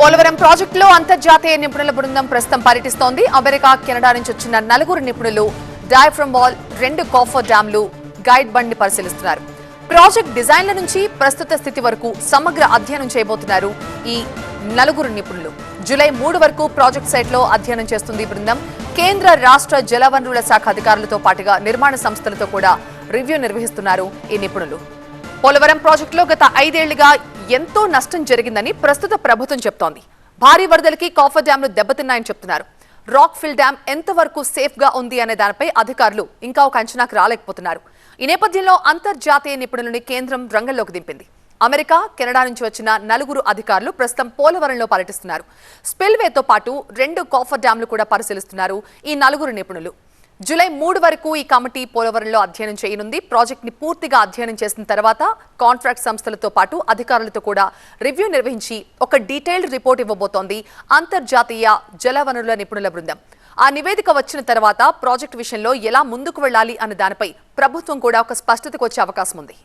పోలవరం ప్రాజెక్టులో అంతర్జాతీయ నిపుణుల బృందం ప్రస్తుతం పర్యటిస్తోంది. అమెరికా కెనడా నుంచి వచ్చిన నలుగురు నిపుణులు డయాఫ్రమ్ వాల్ రెండు కాఫర్ డ్యాంలు గైడ్ బండ్ని పరిశీలిస్తున్నారు. ప్రాజెక్ట్ డిజైన్ల నుంచి ప్రస్తుత స్థితి వరకు సమగ్ర అధ్యయనం చేయబోతున్నారు ఈ నలుగురు నిపుణులు. జూలై మూడు వరకు ప్రాజెక్ట్ సైట్లో అధ్యయనం చేస్తుంది ఈ బృందం. కేంద్ర రాష్ట్ర జలవనరుల శాఖ అధికారులతో పాటుగా నిర్మాణ సంస్థలతో కూడా రివ్యూ నిర్వహిస్తున్నారు ఈ నిపుణులు. పోలవరం ప్రాజెక్టులో గత ఐదేళ్ళుగా ఎంతో నష్టం జరిగిందని ప్రస్తుత ప్రభుత్వం చెప్తోంది. భారీ వరదలకి కాఫర్ డ్యాంలు దెబ్బతిన్నాయని చెప్తున్నారు. రాక్ ఫిల్ డ్యాం ఎంతవరకు సేఫ్గా ఉంది అనే దానిపై అధికారులు ఇంకా ఒక అంచనాకు రాలేకపోతున్నారు. ఈ నేపథ్యంలో అంతర్జాతీయ నిపుణులని కేంద్రం రంగంలోకి దింపింది. అమెరికా కెనడా నుంచి వచ్చిన నలుగురు అధికారులు ప్రస్తుతం పోలవరంలో పర్యటిస్తున్నారు. స్పిల్వేతో పాటు రెండు కాఫర్ డ్యాంలు కూడా పరిశీలిస్తున్నారు ఈ నలుగురు నిపుణులు. జూలై మూడు వరకు ఈ కమిటీ పోలవరంలో అధ్యయనం చేయనుంది. ప్రాజెక్ట్ని పూర్తిగా అధ్యయనం చేసిన తర్వాత కాంట్రాక్ట్ సంస్థలతో పాటు అధికారులతో కూడా రివ్యూ నిర్వహించి ఒక డీటెయిల్డ్ రిపోర్ట్ ఇవ్వబోతోంది. అంతర్జాతీయ జలవనరుల నిపుణుల బృందం. ఆ నివేదిక వచ్చిన తర్వాత ప్రాజెక్టు విషయంలో ఎలా ముందుకు వెళ్ళాలి అన్న దానిపై ప్రభుత్వం కూడా ఒక స్పష్టతకు వచ్చే అవకాశం ఉంది.